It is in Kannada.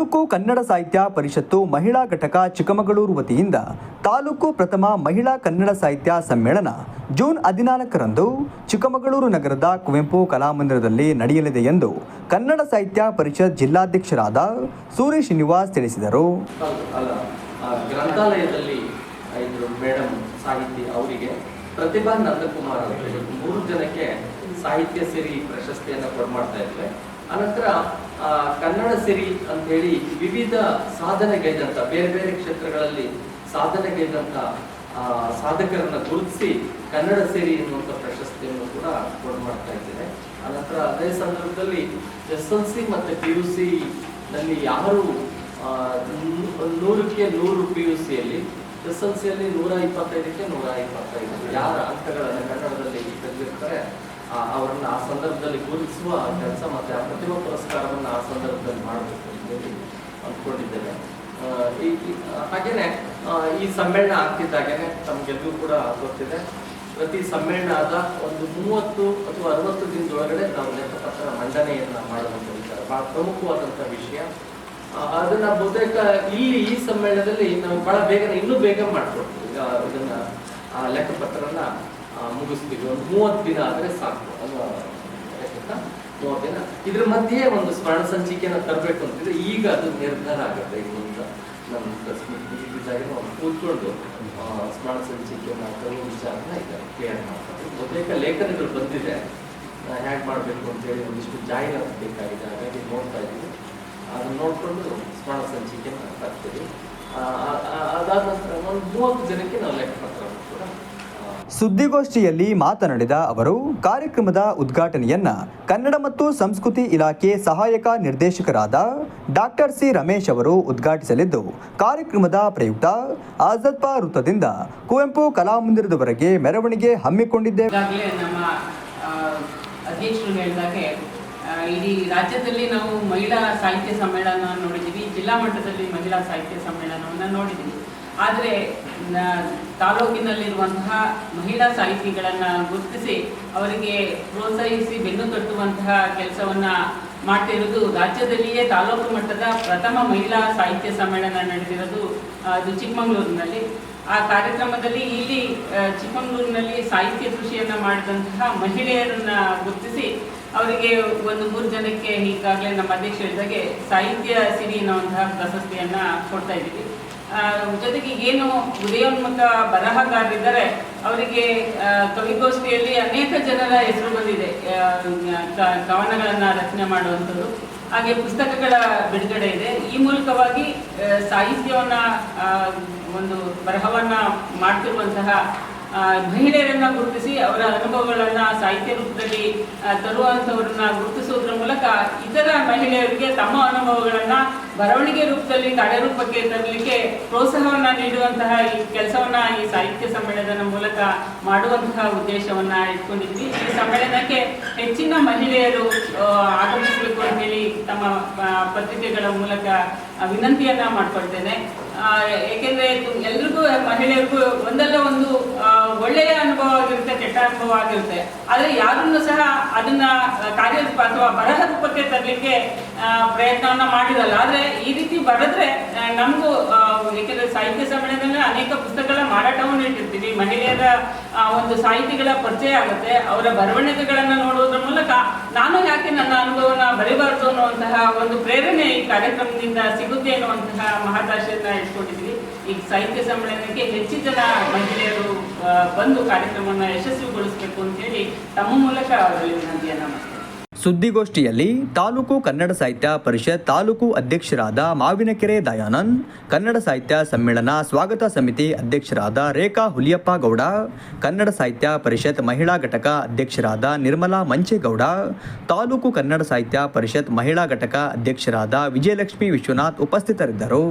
ತಾಲೂಕು ಕನ್ನಡ ಸಾಹಿತ್ಯ ಪರಿಷತ್ತು ಮಹಿಳಾ ಘಟಕ ಚಿಕ್ಕಮಗಳೂರು ವತಿಯಿಂದ ತಾಲೂಕು ಪ್ರಥಮ ಮಹಿಳಾ ಕನ್ನಡ ಸಾಹಿತ್ಯ ಸಮ್ಮೇಳನ ಜೂನ್ ಹದಿನಾಲ್ಕರಂದು ಚಿಕ್ಕಮಗಳೂರು ನಗರದ ಕುವೆಂಪು ಕಲಾಮಂದಿರದಲ್ಲಿ ನಡೆಯಲಿದೆ ಎಂದು ಕನ್ನಡ ಸಾಹಿತ್ಯ ಪರಿಷತ್ ಜಿಲ್ಲಾಧ್ಯಕ್ಷರಾದ ಸೂರ್ಯ ಶ್ರೀನಿವಾಸ್ ತಿಳಿಸಿದರು. ಗ್ರಂಥಾಲಯದಲ್ಲಿ ಮೇಡಮ್ ಸಾಹಿತಿ ಅವರಿಗೆ ಪ್ರತಿಭಾ ನಂದಕುಮಾರ್ ಮೂರು ಜನಕ್ಕೆ ಸಾಹಿತ್ಯ ಸಿರಿ ಪ್ರಶಸ್ತಿಯನ್ನು ಕೊಡ್ಮಾಡ್ತಾ ಇದ್ವಿ ಅನಂತರ ಕನ್ನಡ ಸಿರಿ ಅಂತ ಹೇಳಿ ವಿವಿಧ ಸಾಧನೆಗೈದಂತ ಬೇರೆ ಬೇರೆ ಕ್ಷೇತ್ರಗಳಲ್ಲಿ ಸಾಧನೆಗೈದಂತ ಆ, ಸಾಧಕರನ್ನ ಗುರುತಿಸಿ ಕನ್ನಡ ಸಿರಿ ಎನ್ನುವಂಥ ಪ್ರಶಸ್ತಿಯನ್ನು ಕೂಡ ಕೊಡ್ಮಾಡ್ತಾ ಇದ್ದೇನೆ. ಅನಂತರ ಅದೇ ಸಂದರ್ಭದಲ್ಲಿ ಎಸ್ ಎಲ್ ಸಿ ಮತ್ತು ಪಿ ಯು ಸಿ ನಲ್ಲಿ ಯಾರು ನೂರಕ್ಕೆ ನೂರು ಪಿ ಯು ಸಿಯಲ್ಲಿ ಎಸ್ ಎಲ್ ಸಿಯಲ್ಲಿ ನೂರ ಇಪ್ಪತ್ತೈದಕ್ಕೆ ನೂರ ಇಪ್ಪತ್ತೈದು. ಯಾರ ಅಂಕಗಳನ್ನು ಕನ್ನಡದಲ್ಲಿ ತೆಗೆದಿರ್ತಾರೆ ಅವರನ್ನ ಆ ಸಂದರ್ಭದಲ್ಲಿ ಗುರುತಿಸುವ ಕೆಲಸ ಮತ್ತೆ ಆ ಪ್ರತಿಭಾ ಪುರಸ್ಕಾರವನ್ನು ಆ ಸಂದರ್ಭದಲ್ಲಿ ಮಾಡಬೇಕು ಅಂತೇಳಿ ಅಂದ್ಕೊಂಡಿದ್ದೇನೆ. ಆ, ಈ ಹಾಗೇನೆ ಈ ಸಮ್ಮೇಳನ ಆಗ್ತಿದ್ದಾಗೇನೆ ತಮ್ಗೆಲ್ಲರೂ ಕೂಡ ಗೊತ್ತಿದೆ. ಪ್ರತಿ ಸಮ್ಮೇಳನ ಆದ ಒಂದು ಮೂವತ್ತು ಅಥವಾ ಅರವತ್ತು ದಿನದೊಳಗಡೆ ನಾವು ಲೆಕ್ಕಪತ್ರ ಮಂಡನೆಯನ್ನ ಮಾಡುವಂಥ ವಿಚಾರ ಬಹಳ ಪ್ರಮುಖವಾದಂಥ ವಿಷಯ. ಅದನ್ನ ಬಹುತೇಕ ಇಲ್ಲಿ ಈ ಸಮ್ಮೇಳನದಲ್ಲಿ ನಾವು ಬಹಳ ಬೇಗನೆ ಇನ್ನೂ ಬೇಗ ಮಾಡ್ಕೊಡ್ತೀವಿ. ಈಗ ಇದನ್ನ ಆ ಲೆಕ್ಕಪತ್ರನ ಮುಗಿಸ್ತೀವಿ. ಒಂದು ಮೂವತ್ತು ದಿನ ಆದ್ರೆ ಸಾಕು. ಲೆಕ್ಕಕ್ಕ ಮೂವತ್ತು ದಿನ. ಇದ್ರ ಮಧ್ಯೆ ಒಂದು ಸ್ಮರಣ ಸಂಚಿಕೆಯನ್ನು ತರಬೇಕು ಅಂತಿದ್ರೆ ಈಗ ಅದು ನಿರ್ಧಾರ ಆಗುತ್ತೆ. ಇದು ಮುಂದೆ ನಮ್ಮ ನಾವು ಕೂತ್ಕೊಂಡು ಸ್ಮರಣ ಸಂಚಿಕೆ ತರುವ ವಿಚಾರನ ಈಗ ಕ್ಲಿಯರ್ ಮಾಡ್ತಾರೆ. ಬಹುತೇಕ ಲೇಖನಗಳು ಬಂದಿದೆ. ಹ್ಯಾಕ್ ಮಾಡಬೇಕು ಅಂತೇಳಿ ಒಂದಿಷ್ಟು ಜಾಹೀರಾತು ಬೇಕಾಗಿದೆ. ಹಾಗಾಗಿ ನೋಡ್ತಾ ಇದ್ದೀವಿ. ಅದನ್ನು ನೋಡಿಕೊಂಡು ಸ್ಮರಣ ಸಂಚಿಕೆ ಆ- ಆ- ಅದಾದ ನಂತರ ಒಂದು ಮೂವತ್ತು ಜನಕ್ಕೆ ನಾವು ಲೆಕ್ಕ ಆ, ಸುದ್ದಿಗೋಷ್ಠಿಯಲ್ಲಿ ಮಾತನಾಡಿದ ಅವರು, ಕಾರ್ಯಕ್ರಮದ ಉದ್ಘಾಟನೆಯನ್ನ ಕನ್ನಡ ಮತ್ತು ಸಂಸ್ಕೃತಿ ಇಲಾಖೆ ಸಹಾಯಕ ನಿರ್ದೇಶಕರಾದ ಡಾಕ್ಟರ್ ಸಿ ರಮೇಶ್ ಅವರು ಉದ್ಘಾಟಿಸಲಿದ್ದು, ಕಾರ್ಯಕ್ರಮದ ಪ್ರಯುಕ್ತ ಆಜದ್ಪ ವೃತ್ತದಿಂದ ಕುವೆಂಪು ಕಲಾಮಂದಿರದವರೆಗೆ ಮೆರವಣಿಗೆ ಹಮ್ಮಿಕೊಂಡಿದ್ದೆ ಇಡೀ ರಾಜ್ಯದಲ್ಲಿ ನಾವು ಮಹಿಳಾ ಸಾಹಿತ್ಯ ಸಮ್ಮೇಳನ ನೋಡಿದ್ದೀವಿ ಜಿಲ್ಲಾ ಮಟ್ಟದಲ್ಲಿ ಮಹಿಳಾ ಸಾಹಿತ್ಯ ಸಮ್ಮೇಳನವನ್ನು ನೋಡಿದ್ದೀವಿ ಆದರೆ ತಾಲೂಕಿನಲ್ಲಿರುವಂತಹ ಮಹಿಳಾ ಸಾಹಿತಿಗಳನ್ನು ಗುರುತಿಸಿ ಅವರಿಗೆ ಪ್ರೋತ್ಸಾಹಿಸಿ ಬೆನ್ನು ತಟ್ಟುವಂತಹ ಕೆಲಸವನ್ನು ಮಾಡ್ತಿರೋದು ರಾಜ್ಯದಲ್ಲಿಯೇ ತಾಲೂಕು ಮಟ್ಟದ ಪ್ರಥಮ ಮಹಿಳಾ ಸಾಹಿತ್ಯ ಸಮ್ಮೇಳನ ನಡೆದಿರೋದು ಅದು ಚಿಕ್ಕಮಗಳೂರಿನಲ್ಲಿ. ಆ ಕಾರ್ಯಕ್ರಮದಲ್ಲಿ ಇಲ್ಲಿ ಚಿಕ್ಕಮಗಳೂರಿನಲ್ಲಿ ಸಾಹಿತ್ಯ ಕೃಷಿಯನ್ನು ಮಾಡಿದಂತಹ ಮಹಿಳೆಯರನ್ನು ಗುರುತಿಸಿ ಅವರಿಗೆ ಒಂದು ಮೂರು ಜನಕ್ಕೆ ಈಗಾಗಲೇ ನಮ್ಮ ಅಧ್ಯಕ್ಷ ಹೇಳಿದಾಗೆ ಸಾಹಿತ್ಯ ಸಿರಿ ಅನ್ನುವಂತಹ ಪ್ರಶಸ್ತಿಯನ್ನು ಕೊಡ್ತಾ ಇದ್ದೀವಿ. ಜೊತೆಗೆ ಏನು ಉದಯೋನ್ಮುಖ ಬರಹಗಾರರಿದ್ದಾರೆ, ಅವರಿಗೆ ಕವಿಗೋಷ್ಠಿಯಲ್ಲಿ ಅನೇಕ ಜನರ ಹೆಸರು ಬಂದಿದೆ. ಕವನಗಳನ್ನು ರಚನೆ ಮಾಡುವಂಥದ್ದು, ಹಾಗೆ ಪುಸ್ತಕಗಳ ಬಿಡುಗಡೆ ಇದೆ. ಈ ಮೂಲಕವಾಗಿ ಸಾಹಿತ್ಯವನ್ನು ಒಂದು ಬರಹವನ್ನ ಮಾಡ್ತಿರುವಂತಹ ಮಹಿಳೆಯರನ್ನು ಗುರುತಿಸಿ ಅವರ ಅನುಭವಗಳನ್ನ ಸಾಹಿತ್ಯ ರೂಪದಲ್ಲಿ ತರುವಂಥವ್ರನ್ನ ಗುರುತಿಸುವುದರ ಮೂಲಕ ಇತರ ಮಹಿಳೆಯರಿಗೆ ತಮ್ಮ ಅನುಭವಗಳನ್ನ ಬರವಣಿಗೆ ರೂಪದಲ್ಲಿ ಕಾರ್ಯರೂಪಕ್ಕೆ ತರಲಿಕ್ಕೆ ಪ್ರೋತ್ಸಾಹವನ್ನ ನೀಡುವಂತಹ ಈ ಕೆಲಸವನ್ನ, ಈ ಸಾಹಿತ್ಯ ಸಮ್ಮೇಳನದ ಮೂಲಕ ಮಾಡುವಂತಹ ಉದ್ದೇಶವನ್ನ ಇಟ್ಕೊಂಡಿದ್ವಿ. ಈ ಸಮ್ಮೇಳನಕ್ಕೆ ಹೆಚ್ಚಿನ ಮಹಿಳೆಯರು ಆಗಮಿಸಬೇಕು ಅಂತ ಹೇಳಿ ತಮ್ಮ ಪತ್ರಿಕೆಗಳ ಮೂಲಕ ವಿನಂತಿಯನ್ನ ಮಾಡ್ಕೊಳ್ತೇನೆ. ಏಕೆಂದ್ರೆ ಎಲ್ರಿಗೂ, ಮಹಿಳೆಯರಿಗೂ ಒಂದಲ್ಲ ಒಂದು ಆಗಿರುತ್ತೆ ಆದರೆ ಯಾರನ್ನು ಸಹ ಅದನ್ನ ಕಾರ್ಯರೂಪ ಅಥವಾ ಬರಹ ರೂಪಕ್ಕೆ ತರಲಿಕ್ಕೆ ಪ್ರಯತ್ನವನ್ನ ಮಾಡಿರಲ್ಲ. ಆದ್ರೆ ಈ ರೀತಿ ಬರೆದ್ರೆ ನಮಗೂ ಏಕೆಂದರೆ ಸಾಹಿತ್ಯ ಸಮ್ಮೇಳನದಲ್ಲಿ ಅನೇಕ ಪುಸ್ತಕಗಳ ಮಾರಾಟವನ್ನು ಇಟ್ಟಿರ್ತೀವಿ ಮಹಿಳೆಯರ ಒಂದು ಸಾಹಿತಿಗಳ ಪರಿಚಯ ಆಗುತ್ತೆ. ಅವರ ಬರವಣಿಗೆಗಳನ್ನ ನೋಡುವುದರ ಮೂಲಕ ನಾನು ಯಾಕೆ ನನ್ನ ಅನುಭವನ ಬರೀಬಾರದು ಅನ್ನುವಂತಹ ಒಂದು ಪ್ರೇರಣೆ ಈ ಕಾರ್ಯಕ್ರಮದಿಂದ ಸಿಗುತ್ತೆ ಅನ್ನುವಂತಹ ಮಹದಾಶೆಯನ್ನ ಇಟ್ಕೊಂಡಿದ್ವಿ. ಈ ಸಾಹಿತ್ಯ ಸಮ್ಮೇಳನಕ್ಕೆ ಹೆಚ್ಚು ಜನ ಮಹಿಳೆಯರು ಬಂದು ಕಾರ್ಯಕ್ರಮವನ್ನು ಯಶಸ್ವಿಗೊಳಿಸಬೇಕು ಅಂತ ಹೇಳಿ ತಮ್ಮ ಮೂಲಕ ಅವರಲ್ಲಿ ವಿನಂತಿಯನ್ನ ಸುದ್ದಿಗೋಷ್ಠಿಯಲ್ಲಿ ತಾಲೂಕು ಕನ್ನಡ ಸಾಹಿತ್ಯ ಪರಿಷತ್ ತಾಲೂಕು ಅಧ್ಯಕ್ಷರಾದ ಮಾವಿನಕೆರೆ ದಯಾನಂದ್, ಕನ್ನಡ ಸಾಹಿತ್ಯ ಸಮ್ಮೇಳನ ಸ್ವಾಗತ ಸಮಿತಿ ಅಧ್ಯಕ್ಷರಾದ ರೇಖಾ ಹುಲಿಯಪ್ಪ ಗೌಡ, ಕನ್ನಡ ಸಾಹಿತ್ಯ ಪರಿಷತ್ ಮಹಿಳಾ ಘಟಕ ಅಧ್ಯಕ್ಷರಾದ ನಿರ್ಮಲಾ ಮಂಚೇಗೌಡ, ತಾಲೂಕು ಕನ್ನಡ ಸಾಹಿತ್ಯ ಪರಿಷತ್ ಮಹಿಳಾ ಘಟಕ ಅಧ್ಯಕ್ಷರಾದ ವಿಜಯಲಕ್ಷ್ಮಿ ವಿಶ್ವನಾಥ್ ಉಪಸ್ಥಿತರಿದ್ದರು.